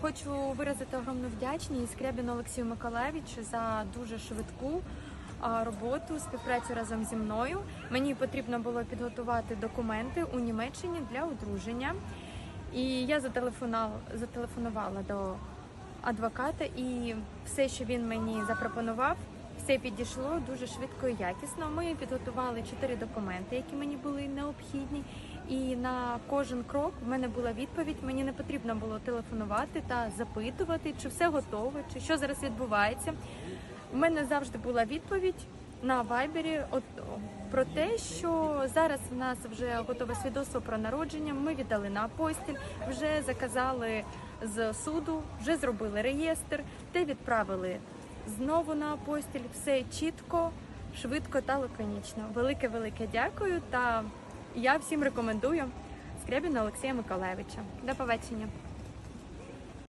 Хочу виразити огромну вдячність Скрябіну Олексію Миколаєвичу за дуже швидку роботу, співпрацю разом зі мною. Мені потрібно було підготувати документи у Німеччині для одруження. І я зателефонувала, до адвоката, і все, що він мені запропонував, все підійшло дуже швидко і якісно. Ми підготували чотири документи, які мені були необхідні. І на кожен крок в мене була відповідь. Мені не потрібно було телефонувати та запитувати, чи все готове, чи що зараз відбувається. У мене завжди була відповідь на вайбері про те, що зараз в нас вже готове свідоцтво про народження. Ми віддали на апостіль, вже заказали з суду, вже зробили реєстр, те відправили знову на апостіль. Все чітко, швидко та лаконічно. Велике велике дякую. Та я всім рекомендую Скрябіна Олексія Миколаєвича. До побачення.